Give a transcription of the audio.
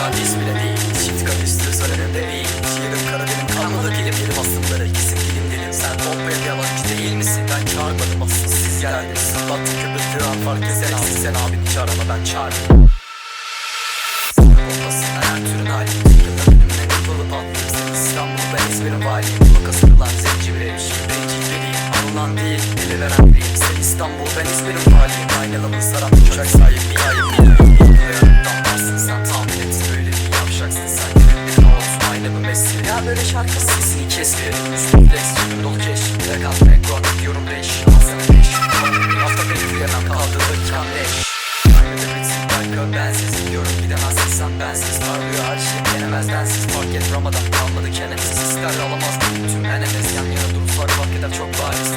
Şarkıyız bile değil. Çift karıştır zararım da değil. Yarım kara benim kanlı da dilim Dilim aslımlara ikisim dilim dilim. Sen bombayım yalancı değil misin? Ben çağırmadım asıl siz gelerdiniz Sattı köpek kıran fark ezel abi Sen abini çağırma ben çağırdım. Sen bombasın her türün hali Yılda benimle kapalı patlayıp Sen İstanbul ben İzmir'in vali. Maka sarılan zencibir ev şey. Şimdi bencil vereyim Anılan değil. Deli veren biriyim Sen İstanbul ben İzmir'in valiyim. Aynalımın sarı Böyle şarkı sesini kesti. Üstümde dolu keş Rekat rekord diyorum beş. Hafta beş. Hafta beş diyemem kaldı dakikan beş. Kaybede bitsin dakika bensiz. Diyorum gidemezsin sen bensiz. Parlıyor her şey denemez densiz. Fark et Ramazan kalmadı kenemiz İster alamaz. Tüm enemiz Yan yana durursak fark eder çok bariz.